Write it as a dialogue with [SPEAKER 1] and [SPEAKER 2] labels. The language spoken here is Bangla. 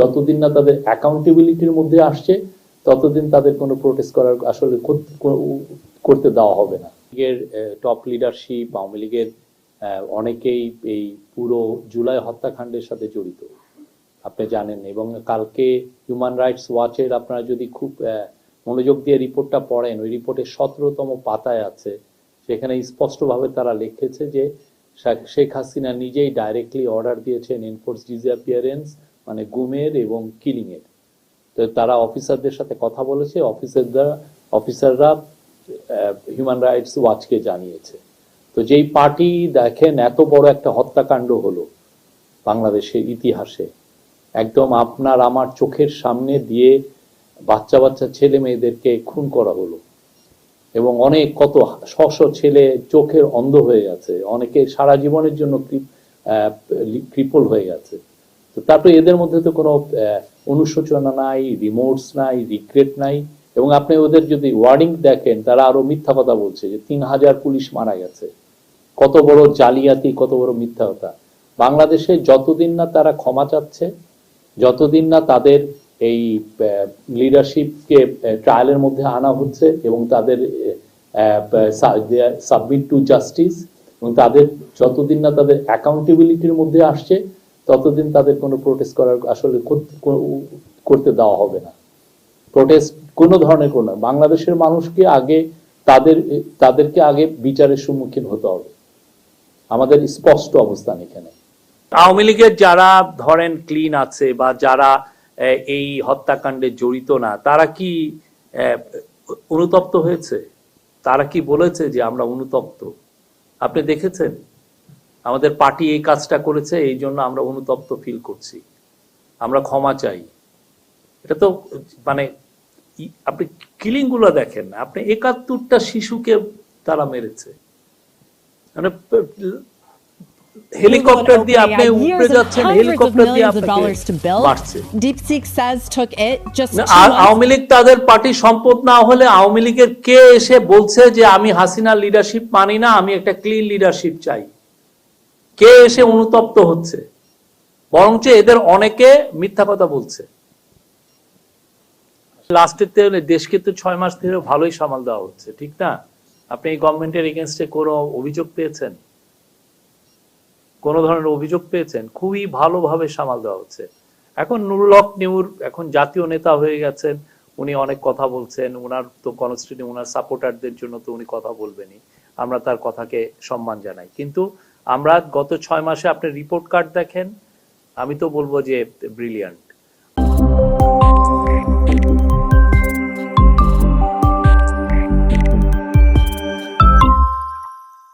[SPEAKER 1] যতদিন না তাদের অ্যাকাউন্টেবিলিটির মধ্যে আসছে, ততদিন তাদের কোনো প্রোটেস্ট করার আসলে কর- কর- করতে দেওয়া হবে না। লীগের টপ লিডারশিপ আওয়ামী লীগের অনেকেই এই পুরো জুলাই হত্যাকাণ্ডের সাথে জড়িত। আপনি জানেন, এবং কালকে হিউম্যান রাইটস ওয়াচের আপনারা যদি খুব মনোযোগ দিয়ে রিপোর্টটা পড়েন, ওই রিপোর্টের সতেরোতম পাতায় আছে। সেখানে স্পষ্টভাবে তারা লিখেছে যে শেখ হাসিনা নিজেই ডাইরেক্টলি অর্ডার দিয়েছেন এনফোর্স ডিসঅ্যাপিয়ারেন্স মানে গুমের এবং কিলিং এর তো তারা অফিসারদের সাথে কথা বলেছে, অফিসাররা অফিসাররা হিউম্যান রাইটস ওয়াচকে জানিয়েছে। তো যেই পার্টি দেখেন, এত বড় একটা হত্যাকাণ্ড হলো বাংলাদেশের ইতিহাসে। একদম আপনার আমার চোখের সামনে দিয়ে বাচ্চা বাচ্চা ছেলে মেয়েদেরকে খুন করা হলো। এবং অনেক কত শ শ ছেলে চোখের অন্ধ হয়ে গেছে। অনেকে সারা জীবনের জন্য ক্রিপল হয়ে গেছে। তো তারপরে এদের মধ্যে তো কোনো অনুশোচনা নাই রিমোটস নাই রিগ্রেট নাই। এবং আপনি ওদের যদি ওয়ার্ডিং দেখেন, তারা আরও মিথ্যা কথা বলছে যে তিন হাজার পুলিশ মারা গেছে। কত বড় জালিয়াতি, কত বড় মিথ্যা কথা। বাংলাদেশে যতদিন না তারা ক্ষমা চাচ্ছে, যতদিন না তাদের এই লিডারশিপকে ট্রায়ালের মধ্যে আনা হচ্ছে এবং তাদের সাবমিট টু জাস্টিস এবং তাদের যতদিন না তাদের অ্যাকাউন্টেবিলিটির মধ্যে আসছে ততদিন তাদের কোনো প্রোটেস্ট করার আসলে কর- কর- করতে দেওয়া হবে না। প্রোটেস্ট কোনো ধরনের কোনো বাংলাদেশের মানুষকে আগে তাদের, তাদেরকে আগে বিচারের সম্মুখীন হতে হবে। আমাদের স্পষ্ট অবস্থান এখানে।
[SPEAKER 2] আওয়ামী লীগের যারা ধরেন ক্লিন আছে বা যারা এই হত্যাকাণ্ডে জড়িত না, তারা কি অনুতপ্ত হয়েছে? তারা কি বলেছে যে আমরা অনুতপ্ত? আপনি দেখেছেন? আমাদের পার্টি এই কাজটা করেছে এই জন্য আমরা অনুতপ্ত ফিল করছি। আমরা ক্ষমা চাই। এটা তো মানে আপনি কিলিংগুলো দেখেন না আপনি একাত্তরটা শিশুকে তারা মেরেছে। মানে হেলিকপ্টার দিয়ে আপনি উপরে যাচ্ছেন হেলিকপ্টার দিয়ে আপনাকে মারছে।
[SPEAKER 3] Deep says took it just
[SPEAKER 2] আর আওয়ামী লীগ তাদের পার্টি সম্পদ না হলে আওয়ামী লীগের কে এসে বলছে যে আমি হাসিনার লিডারশিপ মানি না আমি একটা ক্লিন লিডারশিপ চাই। কে এসে অনুতপ্ত হচ্ছে? বরঞ্চ এদের অনেকে মিথ্যা কথা বলছে। লাস্টের তে দেশকে তো ছয় মাস ধরে ভালোই সামাল দেওয়া হচ্ছে, ঠিক না? আপনি এই গভর্নমেন্টের এগেনস্টে কোনো অভিযোগ পেয়েছেন? কোনো ধরনের অভিযোগ পেয়েছেন? খুবই ভালোভাবে সামাল দেওয়া হচ্ছে। এখন নুরুলক নিউর এখন জাতীয় নেতা হয়ে গেছেন, উনি অনেক কথা বলছেন ওনার তো কনস্টিটিউশন ওনার সাপোর্টারদের জন্য তো উনি কথা বলবেনই। আমরা তার কথাকে সম্মান জানাই। কিন্তু আমরা গত ছয় মাসে আপনি রিপোর্ট কার্ড দেখেন আমি তো বলব যে ব্রিলিয়ান্ট